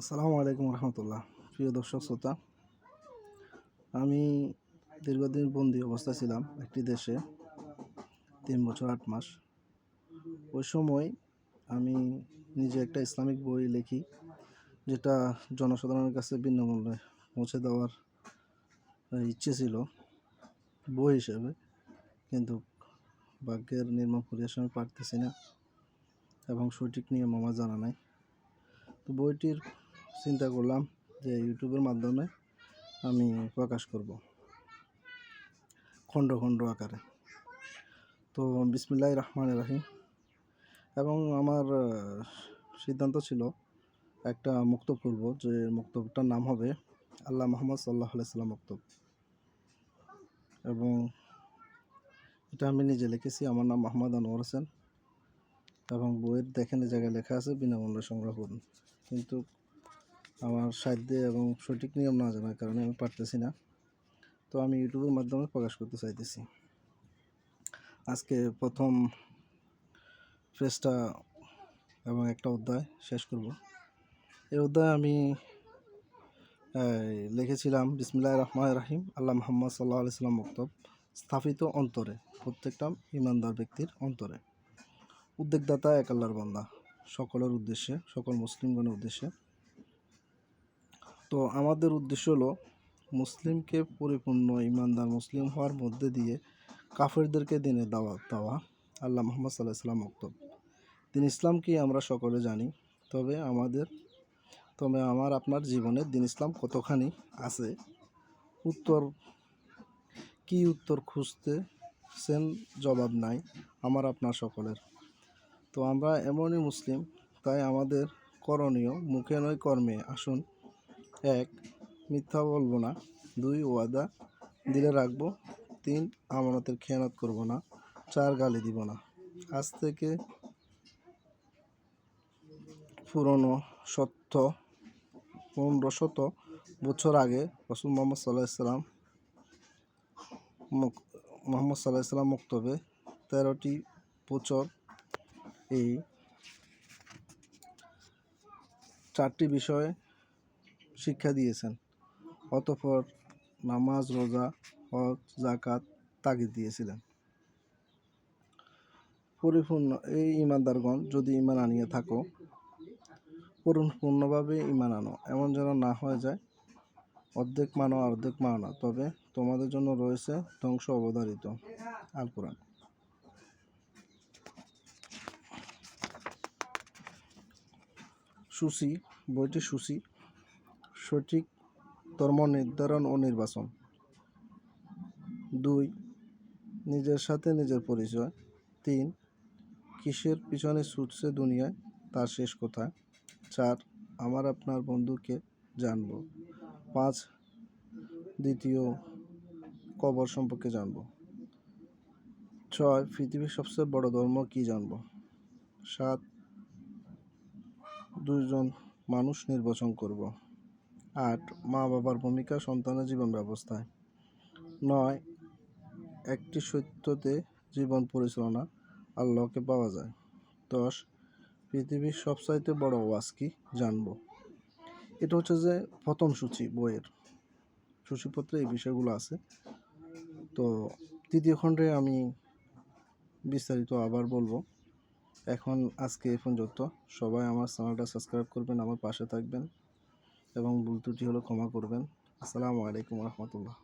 আসসালামু আলাইকুম রহমতুল্লাহ। প্রিয় দর্শক, শ্রোতা, আমি দীর্ঘদিন বন্দি অবস্থা ছিলাম একটি দেশে, তিন বছর, আট মাস। ওই সময় আমি নিজে একটা ইসলামিক বই লিখি, যেটা জনসাধারণের কাছে বিনামূল্যে পৌঁছে দেওয়ার ইচ্ছে ছিল, বই হিসেবে। কিন্তু ভাগ্যের নির্মম পরিহাস আমি পারতেছি না এবং সঠিক নিয়ম আমার জানা নাই। তো বইটির চিন্তা করলাম যে ইউটিউবের মাধ্যমে আমি প্রকাশ করব। খণ্ড খণ্ড আকারে। তো বিসমিল্লাহ রহমান রাহিম। এবং আমার সিদ্ধান্ত ছিল একটা মুক্তব করব যে মুক্তবটার নাম হবে আল্লাহ মোহাম্মদ সাল্লাহ সাল্লাম মুক্তব এবং এটা আমি নিজে লিখেছি, আমার নাম মোহাম্মদ আনোয়ার হোসেন। এবং বইয়ের দেখেন জায়গায় লেখা আছে, বিনামূল্যে সংগ্রহ করুন। কিন্তু আমার সাধ্যে এবং সঠিক নিয়ম না জানার কারণে আমি পারতেছি না। তো আমি ইউটিউবের মাধ্যমে প্রকাশ করতে চাইতেছি। আজকে প্রথম ফ্রেসটা এবং একটা অধ্যায় শেষ করব। এই অধ্যায় আমি লিখেছিলাম বিসমিল্লাহ রহমান রাহিম, আল্লাহ মোহাম্মদ সাল্লাহ আলাইসাল্লাম মক্তব স্থাপিত অন্তরে, প্রত্যেকটা ইমানদার ব্যক্তির অন্তরে। উদ্যোগদাতা এক আল্লাহর বান্দা, সকলের উদ্দেশ্যে, সকল মুসলিমগণের উদ্দেশ্যে। তো আমাদের উদ্দেশ্য হলো মুসলিমকে পরিপূর্ণ ইমানদার মুসলিম হওয়ার মধ্যে দিয়ে কাফেরদেরকে দিনে দাওয়াত দেওয়া। আল্লাহ মোহাম্মদ সাল্লাহ সাল্লাম মক্তব দিন ইসলাম কি আমরা সকলে জানি, তবে আমাদের, তবে আমার, আপনার জীবনে দিন ইসলাম কতখানি আছে? উত্তর, কি উত্তর খুঁজতে সেন জবাব নাই, আমার, আপনার সকলের। তো আমরা এমনই মুসলিম, তাই আমাদের করণীয় মুখে নয় কর্মে আসুন এক, মিথ্যা বলব না। দুই, ওয়াদা দিলে রাখব। তিন, আমানতের খেয়ানত করব না। চার, গালি দিব না। আজ থেকে পুরনো সত্য, পনেরো শত বছর আগে রসুল মোহাম্মদ সাল্লাহ মোহাম্মদ সাল্লাহ মক্তবে তেরোটি বছর এই চারটি বিষয়ে শিক্ষা দিয়েছেন। অতঃপর নামাজ, রোজা, হজ জাকাত তাগিদ দিয়েছিলেন। পরিপূর্ণ এই ইমানদারগণ যদি ইমান আনিয়ে থাকো, পরিপূর্ণভাবে ইমান আনো। এমন যেন না হয়ে যায়, অর্ধেক মানো অর্ধেক মানো না। তবে তোমাদের জন্য রয়েছে ধ্বংস অবধারিত আল কোরআন সূচি, বইটি সূচি সঠিক ধর্ম নির্ধারণ ও নির্বাচন। দুই, নিজের সাথে নিজের পরিচয়। তিন, কিসের পিছনে ছুটছে দুনিয়ায় তার শেষ কোথায় চার, আমার আপনার বন্ধুকে জানব। পাঁচ, দ্বিতীয়, কবর সম্পর্কে জানব। ছয়, পৃথিবীর সবচেয়ে বড় ধর্ম কি জানব? সাত দুজন মানুষ নির্বাচন করব। আট, মা বাবার ভূমিকা সন্তানের জীবন ব্যবস্থায়। নয়, একটি সত্যতে জীবন পরিচালনা আল্লাহকে পাওয়া যায়। দশ, পৃথিবীর সবচাইতে বড় ওয়াজ কি জানব? এটা হচ্ছে যে প্রথম সূচি বইয়ের। সূচিপত্রে এই বিষয়গুলো আছে। তো তৃতীয় খণ্ডে আমি বিস্তারিত আবার বলব। এখন আজকে এই পর্যন্ত। সবাই আমার চ্যানেলটা সাবস্ক্রাইব করবেন, আমার পাশে থাকবেন। এবং ভুল ত্রুটি হলে ক্ষমা করবেন। আসসালামু আলাইকুম রহমতুল্লাহ।